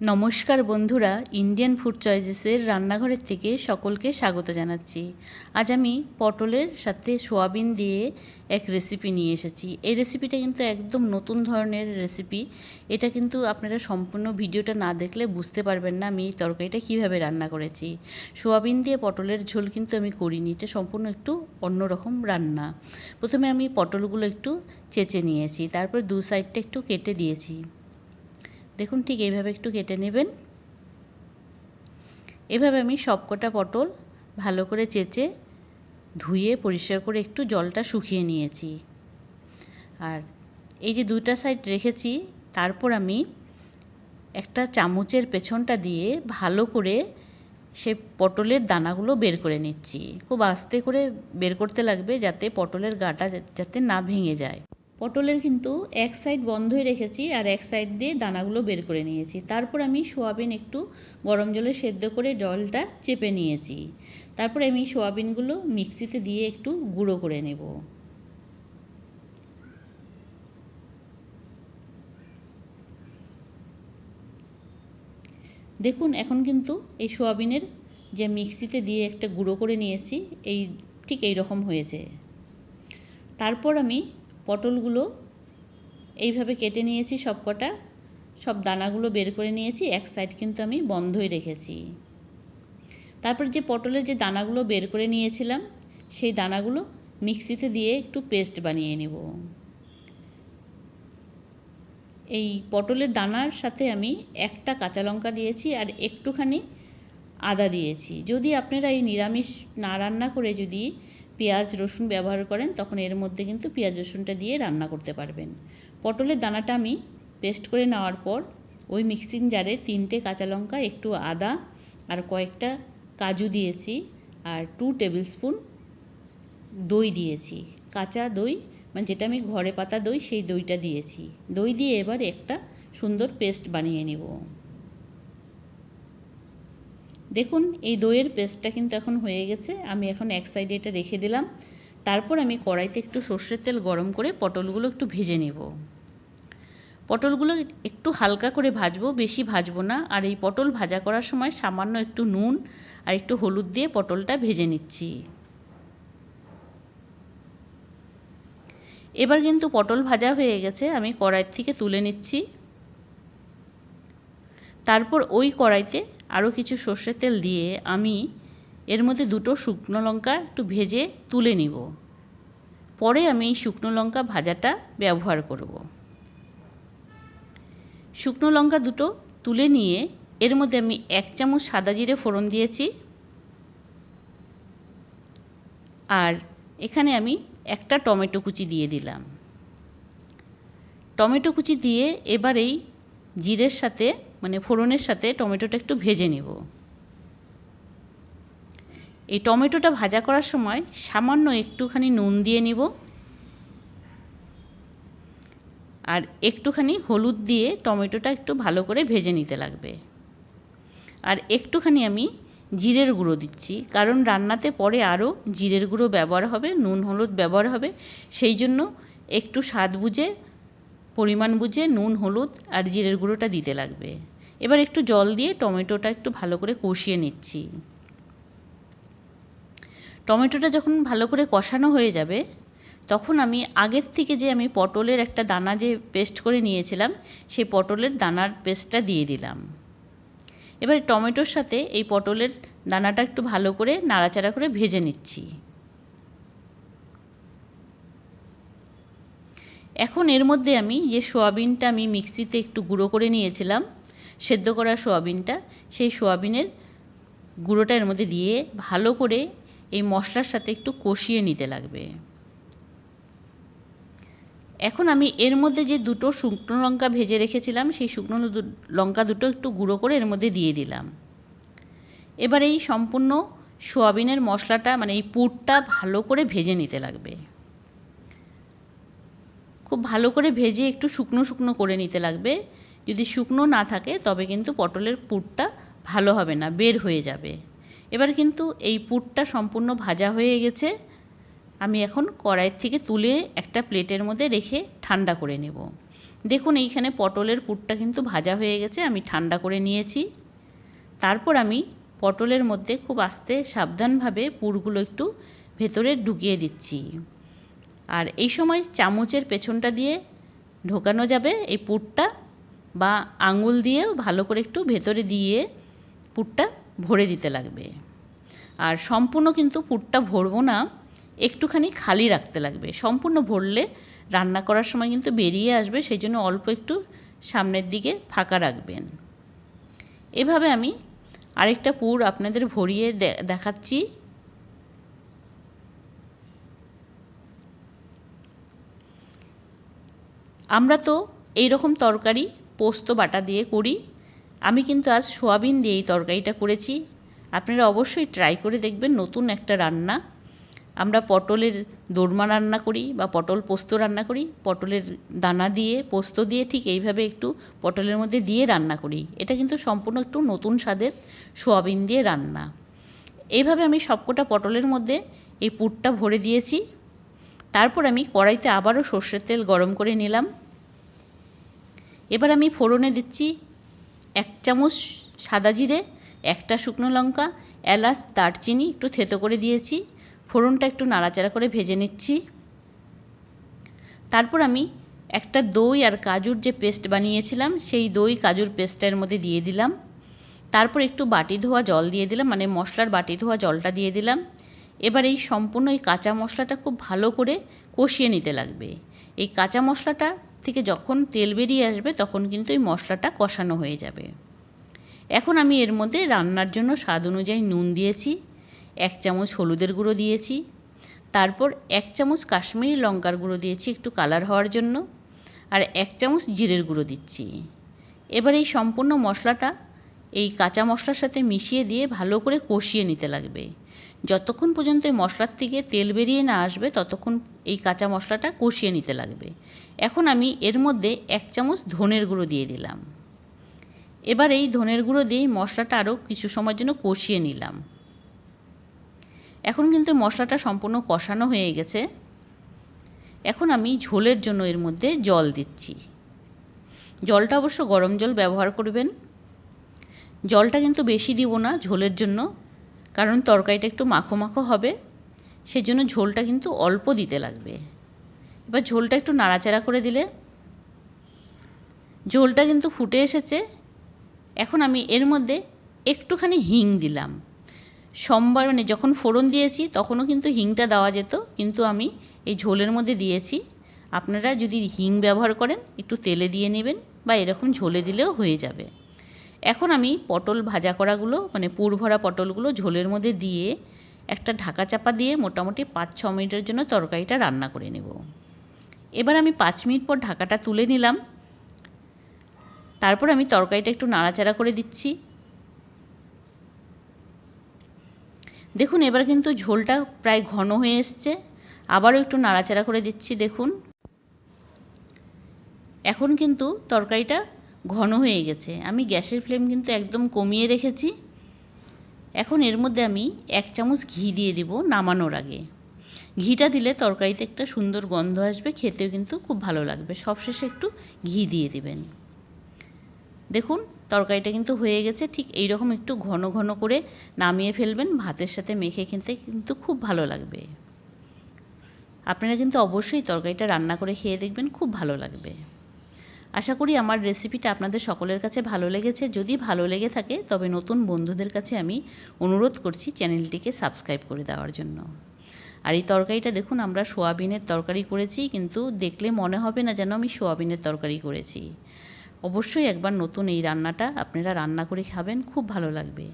নমস্কার বন্ধুরা Indian food চয়েসেসের রান্নাঘরের থেকে সকলকে স্বাগত জানাচ্ছি। আজ আমি পটলের সাথে সোয়াবিন দিয়ে এক রেসিপি নিয়ে এসেছি। এই রেসিপিটা কিন্তু একদম নতুন ধরনের রেসিপি এটা কিন্তু আপনারা সম্পূর্ণ ভিডিওটা না দেখলে বুঝতে পারবেন না আমি এই তরকারিটা কীভাবে রান্না করেছি। সোয়াবিন দিয়ে পটলের ঝোল কিন্তু আমি করিনি, এটা সম্পূর্ণ একটু অন্যরকম রান্না। প্রথমে আমি পটলগুলো একটু চেঁচে নিয়েছি, তারপর দু সাইডটা একটু কেটে দিয়েছি। দেখুন ঠিক এইভাবে একটু কেটে নেবেন। এভাবে আমি সবকটা পটল ভালো করে চেঁচে ধুয়ে পরিষ্কার করে একটু জলটা শুকিয়ে নিয়েছি। আর এই যে দুইটা সাইড রেখেছি, তারপর আমি একটা চামচের পেছনটা দিয়ে ভালো করে সে পটলের দানাগুলো বের করে নিচ্ছি। খুব আস্তে করে বের করতে লাগবে যাতে পটলের গাটা যাতে না ভেঙে যায়। পটলের কিন্তু এক সাইড বন্ধই রেখেছি আর এক সাইড দিয়ে দানাগুলো বের করে নিয়েছি। তারপর আমি সোয়াবিন একটু গরম জলে সেদ্ধ করে জলটা চেপে নিয়েছি। তারপর আমি সোয়াবিনগুলো মিক্সিতে দিয়ে একটু গুঁড়ো করে নেব। দেখুন, এখন কিন্তু এই সোয়াবিনের যে মিক্সিতে দিয়ে একটা গুঁড়ো করে নিয়েছি, এই ঠিক এই রকম হয়েছে। তারপর আমি পটলগুলো এইভাবে কেটে নিয়েছি সব কটা সব দানাগুলো বের করে নিয়েছি, এক সাইড কিন্তু আমি বন্ধই রেখেছি। তারপর যে পটলের যে দানাগুলো বের করে নিয়েছিলাম, সেই দানাগুলো মিক্সিতে দিয়ে একটু পেস্ট বানিয়ে নেব। এই পটলের দানার সাথে আমি একটা কাঁচা লঙ্কা দিয়েছি আর একটুখানি আদা দিয়েছি। যদি আপনারা এই নিরামিষ না রান্না করে যদি পেঁয়াজ, রসুন ব্যবহার করেন, তখন এর মধ্যে কিন্তু পেঁয়াজ, রসুনটা দিয়ে রান্না করতে পারবেন। পটলের দানাটা আমি পেস্ট করে নেওয়ার পর ওই মিক্সিং জারে তিনটে কাঁচা লঙ্কা, একটু আদা আর কয়েকটা কাজু দিয়েছি আর টু টেবিল স্পুন দই দিয়েছি। কাঁচা দই মানে যেটা আমি ঘরে পাতা দই, সেই দইটা দিয়েছি। দই দিয়ে এবার একটা সুন্দর পেস্ট বানিয়ে নেব। দেখুন, এই দইয়ের পেস্টটা কিন্তু এখন হয়ে গেছে। আমি এখন এক সাইডে এটা রেখে দিলাম। তারপর আমি কড়াইতে একটু সর্ষের তেল গরম করে পটলগুলো একটু ভেজে নেব। পটলগুলো একটু হালকা করে ভাজবো, বেশি ভাজবো না। আর এই পটল ভাজা করার সময় সামান্য একটু নুন আর একটু হলুদ দিয়ে পটলটা ভেজে নিচ্ছি। এবার কিন্তু পটল ভাজা হয়ে গেছে, আমি কড়াই থেকে তুলে নিচ্ছি। তারপর ওই কড়াইতে আরও কিছু সর্ষের তেল দিয়ে আমি এর মধ্যে দুটো শুকনো লঙ্কা একটু ভেজে তুলে নিব। পরে আমি এই শুকনো লঙ্কা ভাজাটা ব্যবহার করব। শুকনো লঙ্কা দুটো তুলে নিয়ে এর মধ্যে আমি এক চামচ সাদা জিরে ফোড়ন দিয়েছি। আর এখানে আমি একটা টমেটো কুচি দিয়ে দিলাম। টমেটো কুচি দিয়ে এবার এই জিরের সাথে মানে ফোড়নের সাথে টমেটোটা একটু ভেজে নেব। এই টমেটোটা ভাজা করার সময় সামান্য একটুখানি নুন দিয়ে নিব। আর একটুখানি হলুদ দিয়ে টমেটোটা একটু ভালো করে ভেজে নিতে লাগবে। আর একটুখানি আমি জিরের গুঁড়ো দিচ্ছি, কারণ রান্নাতে পরে আরও জিরের গুঁড়ো ব্যবহার হবে, নুন হলুদ ব্যবহার হবে। সেই জন্য একটু স্বাদ বুঝে, পরিমাণ বুঝে নুন, হলুদ আর জিরের গুঁড়োটা দিতে লাগবে। এবার একটু জল দিয়ে টমেটোটা একটু ভালো করে কষিয়ে নিচ্ছি। টমেটোটা যখন ভালো করে কষানো হয়ে যাবে, তখন আমি আগের থেকে যে আমি পটলের একটা দানা যে পেস্ট করে নিয়েছিলাম, সেই পটলের দানার পেস্টটা দিয়ে দিলাম। এবার টমেটোর সাথে এই পটলের দানাটা একটু ভালো করে নাড়াচাড়া করে ভেজে নিচ্ছি। এখন এর মধ্যে আমি যে সোয়াবিনটা আমি মিক্সিতে একটু গুঁড়ো করে নিয়েছিলাম সেদ্ধ করা সোয়াবিনটা, সেই সোয়াবিনের গুঁড়োটা এর মধ্যে দিয়ে ভালো করে এই মশলার সাথে একটু কষিয়ে নিতে লাগবে। এখন আমি এর মধ্যে যে দুটো শুকনো লঙ্কা ভেজে রেখেছিলাম, সেই শুকনো লঙ্কা দুটো একটু গুঁড়ো করে এর মধ্যে দিয়ে দিলাম। এবার এই সম্পূর্ণ সোয়াবিনের মশলাটা মানে এই পুরটা ভালো করে ভেজে নিতে লাগবে। খুব ভালো করে ভেজে একটু শুকনো শুকনো করে নিতে লাগবে। যদি শুকনো না থাকে, তবে কিন্তু পটলের পুরটা ভালো হবে না, বের হয়ে যাবে। এবার কিন্তু এই পুরটা সম্পূর্ণ ভাজা হয়ে গেছে। আমি এখন কড়াইয়ের থেকে তুলে একটা প্লেটের মধ্যে রেখে ঠান্ডা করে নেব। দেখুন, এইখানে পটলের পুরটা কিন্তু ভাজা হয়ে গেছে, আমি ঠান্ডা করে নিয়েছি। তারপর আমি পটলের মধ্যে খুব আস্তে সাবধানভাবে পুরগুলো একটু ভেতরে ঢুকিয়ে দিচ্ছি। আর এই সময় চামচের পেছনটা দিয়ে ঢোকানো যাবে, এই পুরটা বা আঙুল দিয়েও ভালো করে একটু ভেতরে দিয়ে পুরটা ভরে দিতে লাগবে। আর সম্পূর্ণ কিন্তু পুরটা ভরবো না, একটুখানি খালি রাখতে লাগবে। সম্পূর্ণ ভরলে রান্না করার সময় কিন্তু বেরিয়ে আসবে, সেই জন্য অল্প একটু সামনের দিকে ফাঁকা রাখবেন। এভাবে আমি আরেকটা পুর আপনাদের ভরিয়ে দেখাচ্ছি। আমরা তো এই রকম তরকারি পোস্ত বাটা দিয়ে করি। আমি কিন্তু আজ সোয়াবিন দিয়ে এই তরকারিটা করেছি। আপনারা অবশ্যই ট্রাই করে দেখবেন নতুন একটা রান্না। আমরা পটলের দোরমা রান্না করি বা পটল পোস্ত রান্না করি। পটলের দানা দিয়ে, পোস্ত দিয়ে ঠিক এইভাবে একটু পটলের মধ্যে দিয়ে রান্না করি। এটা কিন্তু সম্পূর্ণ একটু নতুন স্বাদের সোয়াবিন দিয়ে রান্না। এইভাবে আমি সবকটা পটলের মধ্যে এই পুরটা ভরে দিয়েছি। তারপর আমি কড়াইতে আবারও সর্ষের তেল গরম করে নিলাম। এবার আমি ফোড়নে দিচ্ছি এক চামচ সাদা জিরে, একটা শুকনো লঙ্কা, এলাচ, দারচিনি একটু থেতো করে দিয়েছি। ফোড়নটা একটু নাড়াচাড়া করে ভেজে নিচ্ছি। তারপর আমি একটা দই আর কাজুর যে পেস্ট বানিয়েছিলাম, সেই দই কাজুর পেস্টের মধ্যে দিয়ে দিলাম। তারপর একটু বাটি ধোয়া জল দিয়ে দিলাম মানে মশলার বাটি ধোয়া জলটা দিয়ে দিলাম। এবার এই সম্পূর্ণ এই কাঁচা মশলাটা খুব ভালো করে কষিয়ে নিতে লাগবে। এই কাঁচা মশলাটা থেকে যখন তেল বেরিয়ে আসবে তখন কিন্তু এই মশলাটা কষানো হয়ে যাবে। এখন আমি এর মধ্যে রান্নার জন্য স্বাদ অনুযায়ী নুন দিয়েছি, এক চামচ হলুদের গুঁড়ো দিয়েছি, তারপর এক চামচ কাশ্মীরি লঙ্কার গুঁড়ো দিয়েছি একটু কালার হওয়ার জন্য, আর এক চামচ জিরের গুঁড়ো দিচ্ছি। এবার এই সম্পূর্ণ মশলাটা এই কাঁচা মশলার সাথে মিশিয়ে দিয়ে ভালো করে কষিয়ে নিতে লাগবে। যতক্ষণ পর্যন্ত এই মশলার থেকে তেল বেরিয়ে না আসবে, ততক্ষণ এই কাঁচা মশলাটা কষিয়ে নিতে লাগবে। এখন আমি এর মধ্যে এক চামচ ধনের গুঁড়ো দিয়ে দিলাম। এবার এই ধনের গুঁড়ো দিয়েই মশলাটা আরও কিছু সময়ের জন্য কষিয়ে নিলাম। এখন কিন্তু মশলাটা সম্পূর্ণ কষানো হয়ে গেছে। এখন আমি ঝোলের জন্য এর মধ্যে জল দিচ্ছি। জলটা অবশ্য গরম জল ব্যবহার করবেন। জলটা কিন্তু বেশি দিব না ঝোলের জন্য। কারণ তরকারিটা একটু মাখো মাখো হবে, সেজন্য ঝোলটা কিন্তু অল্প দিতে লাগবে। এবার ঝোলটা একটু নাড়াচাড়া করে দিলে, ঝোলটা কিন্তু ফুটে এসেছে। এখন আমি এর মধ্যে একটুখানি হিং দিলাম। সোমবার মানে যখন ফোড়ন দিয়েছি, তখনও কিন্তু হিংটা দেওয়া যেত, কিন্তু আমি এই ঝোলের মধ্যে দিয়েছি। আপনারা যদি হিং ব্যবহার করেন, একটু তেলে দিয়ে নেবেন বা এরকম ঝোলে দিলেও হয়ে যাবে। এখন আমি পটল ভাজা করাগুলো মানে পুর ভরা পটলগুলো ঝোলের মধ্যে দিয়ে একটা ঢাকা চাপা দিয়ে মোটামুটি পাঁচ, ছ মিনিটের জন্য তরকারিটা রান্না করে নেব। এবার আমি পাঁচ মিনিট পর ঢাকাটা তুলে নিলাম। তারপর আমি তরকারিটা একটু নাড়াচাড়া করে দিচ্ছি। দেখুন, এবার কিন্তু ঝোলটা প্রায় ঘন হয়ে এসছে। আবারও একটু নাড়াচাড়া করে দিচ্ছি, দেখুন। এখন কিন্তু তরকারিটা ঘন হয়ে গেছে। আমি গ্যাসের ফ্লেম কিন্তু একদম কমিয়ে রেখেছি। এখন এর মধ্যে আমি এক চামচ ঘি দিয়ে দেব নামানোর আগে। ঘিটা দিলে তরকারিতে একটা সুন্দর গন্ধ আসবে, খেতেও কিন্তু খুব ভালো লাগবে। সবশেষে একটু ঘি দিয়ে দেবেন। দেখুন, তরকারিটা কিন্তু হয়ে গেছে। ঠিক এই রকম একটু ঘন ঘন করে নামিয়ে ফেলবেন। ভাতের সাথে মেখে খেতে কিন্তু খুব ভালো লাগবে। আপনারা কিন্তু অবশ্যই তরকারিটা রান্না করে খেয়ে দেখবেন, খুব ভালো লাগবে। আশা করি আমার রেসিপিটা আপনাদের সকলের কাছে ভালো লেগেছে। যদি ভালো লেগে থাকে, তবে নতুন বন্ধুদের কাছে আমি অনুরোধ করছি চ্যানেলটিকে সাবস্ক্রাইব করে দেওয়ার জন্য। আর এই তরকারিটা দেখুন, আমরা সোয়াবিনের তরকারি করেছি, কিন্তু দেখলে মনে হবে না যেন আমি সোয়াবিনের তরকারি করেছি। অবশ্যই একবার নতুন এই রান্নাটা আপনারা রান্না করে খাবেন, খুব ভালো লাগবে।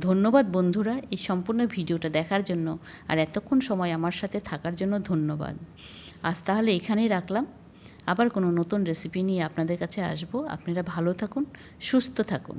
ধন্যবাদ বন্ধুরা এই সম্পূর্ণ ভিডিওটা দেখার জন্য, আর এতক্ষণ সময় আমার সাথে থাকার জন্য ধন্যবাদ। আজ তাহলে এখানেই রাখলাম। আবার কোনো নতুন রেসিপি নিয়ে আপনাদের কাছে আসব। আপনারা ভালো থাকুন সুস্থ থাকুন।